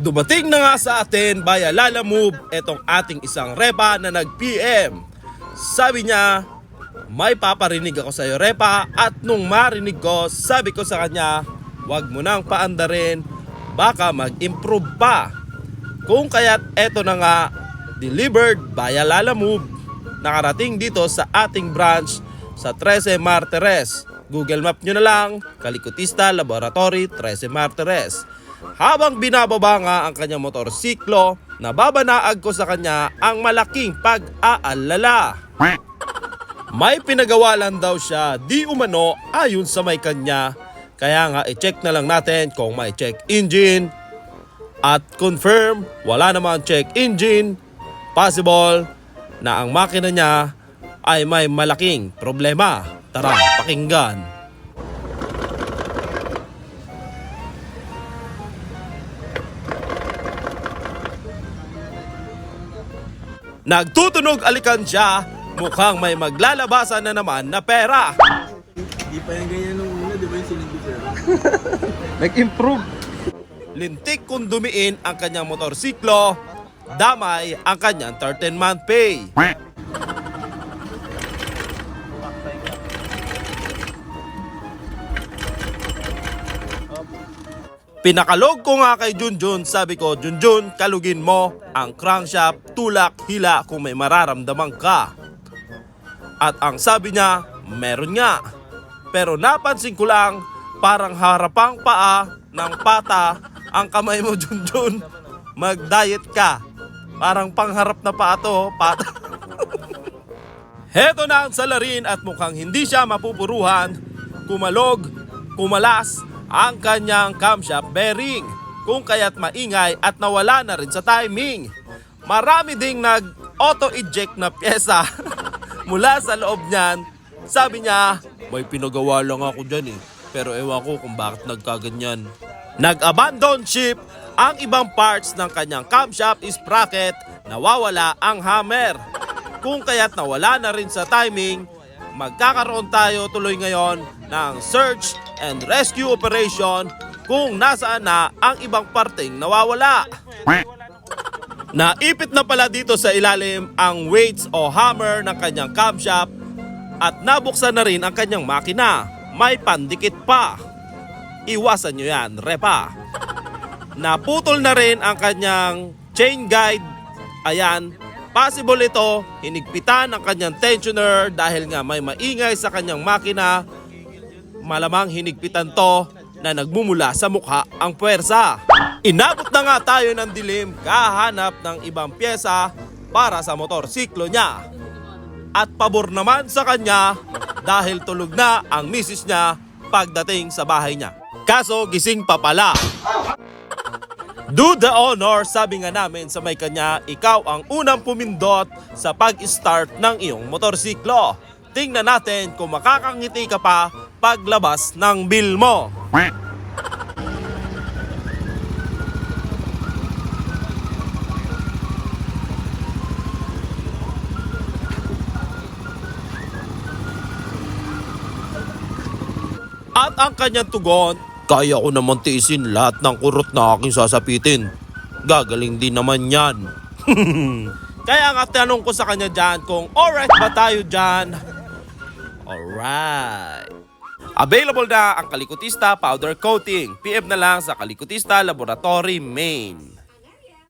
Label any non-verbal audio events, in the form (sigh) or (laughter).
Dumating na nga sa atin via Lala Move etong ating isang repa na nag-PM. Sabi niya, may paparinig ako sa iyo repa at nung marinig ko, sabi ko sa kanya, wag mo nang paandarin, baka mag-improve pa. Kung kaya't eto na nga, delivered via Lala Move, nakarating dito sa ating branch sa 13 Martires. Google Map nyo na lang, Kalikutista Laboratory 13 Martires. Habang binababa nga ang kanyang motorsiklo, nababanaag ko sa kanya ang malaking pag-aalala. May pinagawalan daw siya di umano ayon sa may kanya. Kaya nga i-check na lang natin kung may check engine at confirm wala naman check engine. Possible na ang makina niya ay may malaking problema. Tara, pakinggan. Nagtutunog alikansya, mukhang may maglalabasan na naman na pera. Hindi pa yung ganyan nung una, di ba yung sinabi sir? (laughs) Nag-improve. Lintik kung dumiin ang kanyang motorsiklo, damay ang kanyang 13-month pay. Pinakalog ko nga kay Junjun, sabi ko, Junjun, kalugin mo ang crankshaft, tulak, hila kung may mararamdaman ka. At ang sabi niya, meron nga. Pero napansin ko lang, parang harapang paa ng pata ang kamay mo, (laughs) Junjun. Mag-diet ka. Parang pangharap na paa to, pata. (laughs) Heto na ang salarin at mukhang hindi siya mapupuruhan. Kumalog, kumalas ang kanyang camshaft bearing. Kung kaya't maingay at nawala na rin sa timing. Marami ding nag-auto-eject na pyesa (laughs) mula sa loob niyan. Sabi niya, may pinagawa lang ako dyan eh. Pero ewan ko kung bakit nagkaganyan. Nag-abandon ship ang ibang parts ng kanyang camshaft sprocket, nawawala ang hammer. Kung kaya't nawala na rin sa timing, magkakaroon tayo tuloy ngayon ng search and rescue operation kung nasaan na ang ibang parteng nawawala. Naipit na pala dito sa ilalim ang weights o hammer ng kanyang camshaft at nabuksan na rin ang kanyang makina. May pandikit pa. Iwasan nyo yan, repa. Naputol na rin ang kanyang chain guide. Ayan, possible ito, hinigpitan ang kanyang tensioner dahil nga may maingay sa kanyang makina. Malamang hinigpitan to na nagmumula sa mukha ang puwersa. Inabot na nga tayo ng dilim kahanap ng ibang pyesa para sa motorsiklo niya. At pabor naman sa kanya dahil tulog na ang misis niya pagdating sa bahay niya. Kaso gising pa pala. Do the honor, sabi nga namin sa may kanya, ikaw ang unang pumindot sa pag-start ng iyong motorsiklo. Tingnan natin kung makakangiti ka pa paglabas ng bill mo. At ang kanyang tugon, kaya ko naman tiisin lahat ng kurot na aking sasapitin. Gagaling din naman yan. (laughs) kaya nga tanong ko sa kanya dyan kung alright ba tayo dyan? Alright. Available na ang Kalikutista Powder Coating. PM na lang sa Kalikutista Laboratory Main.